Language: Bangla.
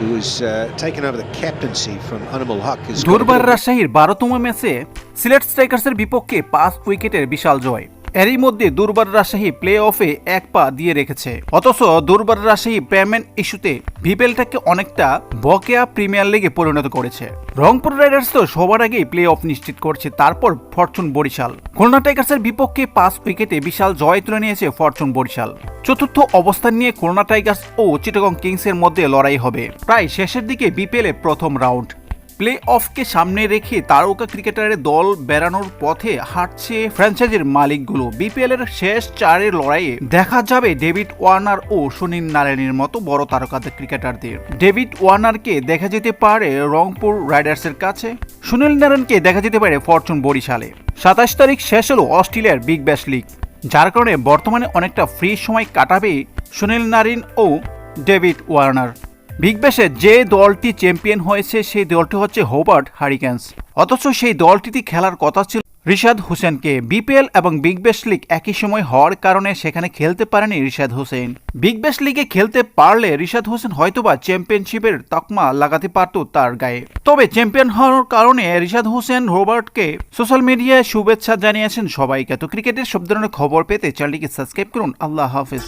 who was uh, taken over the captaincy from Anamul ম্যাচে সিলেট স্ট্রাইকার্সের বিপক্ষে পাঁচ উইকেটের বিশাল জয় এরই মধ্যে দুর্বার রাজশাহী প্লে অফে এক পা দিয়ে রেখেছে। অথচ দুর্বার রাজশাহী পেমেন্ট ইস্যুতে ভিপেলটাকে অনেকটা বকেয়া প্রিমিয়ার লিগে পরিণত করেছে। রংপুর রাইডার্স তো সবার আগেই প্লে অফ নিশ্চিত করছে, তারপর ফরচুন বরিশাল। খুলনা টাইগার্সের বিপক্ষে পাঁচ উইকেটে বিশাল জয় তুলে নিয়েছে ফরচুন বরিশাল। চতুর্থ অবস্থান নিয়ে খুলনা টাইগার্স ও চিটাগং কিংসের মধ্যে লড়াই হবে। প্রায় শেষের দিকে বিপিএলে প্রথম রাউন্ড প্লে অফকে সামনে রেখে তারকা ক্রিকেটারের দল বেড়ানোর পথে হাঁটছে ফ্র্যাঞ্চাইজির মালিকগুলো। বিপিএল এর শেষ চারের লড়াইয়ে দেখা যাবে ডেভিড ওয়ার্নার ও সুনীল নারায়ণের মতো বড় তারকাদের ক্রিকেটারদের। ডেভিড ওয়ার্নারকে দেখা যেতে পারে রংপুর রাইডার্সের কাছে। সুনীল নারায়ণকে দেখা যেতে পারে ফরচুন বরিশালে। সাতাশ তারিখ শেষ হলো অস্ট্রেলিয়ার বিগ ব্যাশ লিগ যার কারণে বর্তমানে অনেকটা ফ্রি সময় কাটাবে সুনীল নারিন ও ডেভিড ওয়ার্নার বিগ ব্যাশে যে দলটি চ্যাম্পিয়ন হয়েছে, সেই দলটি হচ্ছে হোবার্ট হারিকেন্স। অথচ সেই দলটিতে খেলার কথা ছিল রিশাদ হোসেনকে। বিপিএল এবং বিগ ব্যাশ লিগ একই সময় হওয়ার কারণে সেখানে খেলতে পারেনি রিশাদ হোসেন। বিগ ব্যাশ লিগে খেলতে পারলে রিশাদ হোসেন হয়তোবা চ্যাম্পিয়নশিপের তকমা লাগাতে পারত তার গায়ে। তবে চ্যাম্পিয়ন হওয়ার কারণে রিশাদ হোসেন রোবার্টকে সোশ্যাল মিডিয়ায় শুভেচ্ছা জানিয়েছেন সবাইকে। তো ক্রিকেটের সব ধরনের খবর পেতে চ্যানেলটিকে সাবস্ক্রাইব করুন। আল্লাহ হাফিজ।